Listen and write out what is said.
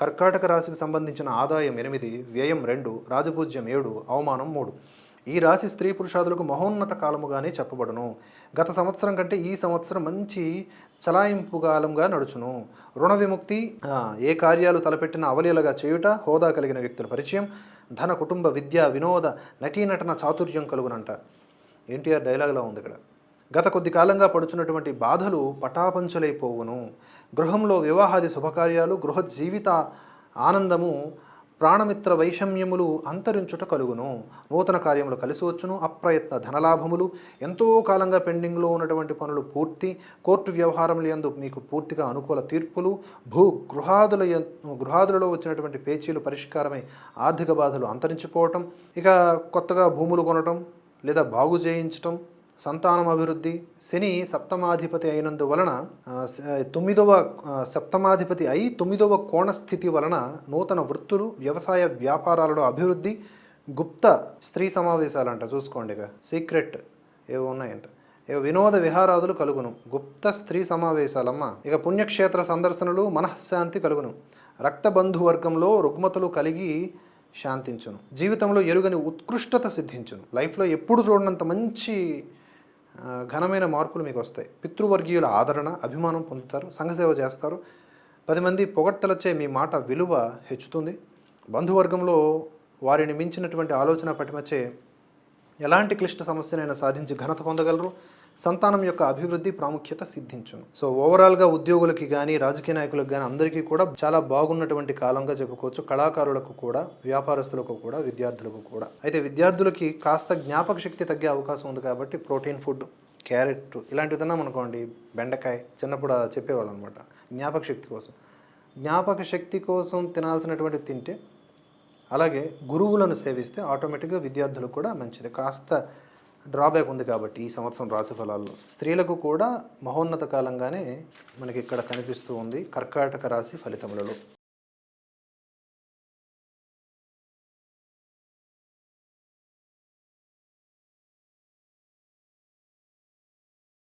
కర్కాటక రాశికి సంబంధించిన ఆదాయం ఎనిమిది వ్యయం రెండు రాజపూజ్యం ఏడు అవమానం మూడు. ఈ రాశి స్త్రీ పురుషాదులకు మహోన్నత కాలముగానే చెప్పబడును. గత సంవత్సరం కంటే ఈ సంవత్సరం మంచి చలాయింపు కాలంగా నడుచును. రుణ విముక్తి ఏ కార్యాలు తలపెట్టిన అవలీలగా చేయుట హోదా కలిగిన వ్యక్తుల పరిచయం ధన కుటుంబ విద్య వినోద నటీనటన చాతుర్యం కలుగునంట. ఎన్టీఆర్ డైలాగ్లా ఉంది ఇక్కడ. గత కొద్ది కాలంగా పడుచున్నటువంటి బాధలు పటాపంచలైపోవును. గృహంలో వివాహాది శుభకార్యాలు గృహ జీవిత ఆనందము ప్రాణమిత్ర వైషమ్యములు అంతరించుట కలుగును. నూతన కార్యములు కలిసి వచ్చును. అప్రయత్న ధనలాభములు. ఎంతో కాలంగా పెండింగ్లో ఉన్నటువంటి పనులు పూర్తి. కోర్టు వ్యవహారములు యందు మీకు పూర్తిగా అనుకూల తీర్పులు. భూ గృహాదుల గృహాదులలో వచ్చినటువంటి పేచీలు పరిష్కారమై ఆర్థిక బాధలు అంతరించిపోవటం. ఇక కొత్తగా భూములు కొనటం లేదా బాగు చేయించటం. సంతానం అభివృద్ధి శని సప్తమాధిపతి అయినందు వలన తొమ్మిదవ సప్తమాధిపతి అయి తొమ్మిదవ కోణ స్థితి వలన నూతన వృత్తులు వ్యవసాయ వ్యాపారాలలో అభివృద్ధి గుప్త స్త్రీ సమావేశాలంట. చూసుకోండి ఇక. సీక్రెట్ ఏవో ఉన్నాయంట. ఇక వినోద విహారాదులు కలుగును. గుప్త స్త్రీ సమావేశాలమ్మ. ఇక పుణ్యక్షేత్ర సందర్శనలు మనశ్శాంతి కలుగును. రక్త బంధువర్గంలో రుగ్మతలు కలిగి శాంతించును. జీవితంలో ఎరుగని ఉత్కృష్టత సిద్ధించును. లైఫ్లో ఎప్పుడు చూడనంత మంచి ఘనమైన మార్పులు మీకు వస్తాయి. పితృవర్గీయుల ఆదరణ అభిమానం పొందుతారు సంఘసేవ చేస్తారు. పది మంది పొగడ్తలచే మీ మాట విలువ హెచ్చుతుంది. బంధువర్గంలో వారిని మించినటువంటి ఆలోచన పటిమచే ఎలాంటి క్లిష్ట సమస్యనైనా సాధించి ఘనత పొందగలరు. సంతానం యొక్క అభివృద్ధి ప్రాముఖ్యత సిద్ధించును. సో ఓవరాల్గా ఉద్యోగులకి కానీ రాజకీయ నాయకులకు కానీ అందరికీ కూడా చాలా బాగున్నటువంటి కాలంగా చెప్పుకోవచ్చు. కళాకారులకు కూడా వ్యాపారస్తులకు కూడా విద్యార్థులకు కూడా. అయితే విద్యార్థులకి కాస్త జ్ఞాపక శక్తి తగ్గే అవకాశం ఉంది కాబట్టి ప్రోటీన్ ఫుడ్ క్యారెట్ ఇలాంటివి తిన్నాం అనుకోండి బెండకాయ చిన్నప్పుడు చెప్పేవాళ్ళు అనమాట జ్ఞాపక శక్తి కోసం. జ్ఞాపక శక్తి కోసం తినాల్సినటువంటి తింటే అలాగే గురువులను సేవిస్తే ఆటోమేటిక్గా విద్యార్థులకు కూడా మంచిది. కాస్త డ్రాబ్యాక్ ఉంది కాబట్టి ఈ సంవత్సరం రాశి ఫలాల్లో. స్త్రీలకు కూడా మహోన్నత కాలంగానే మనకి ఇక్కడ కనిపిస్తూ ఉంది కర్కాటక రాశి ఫలితములలో.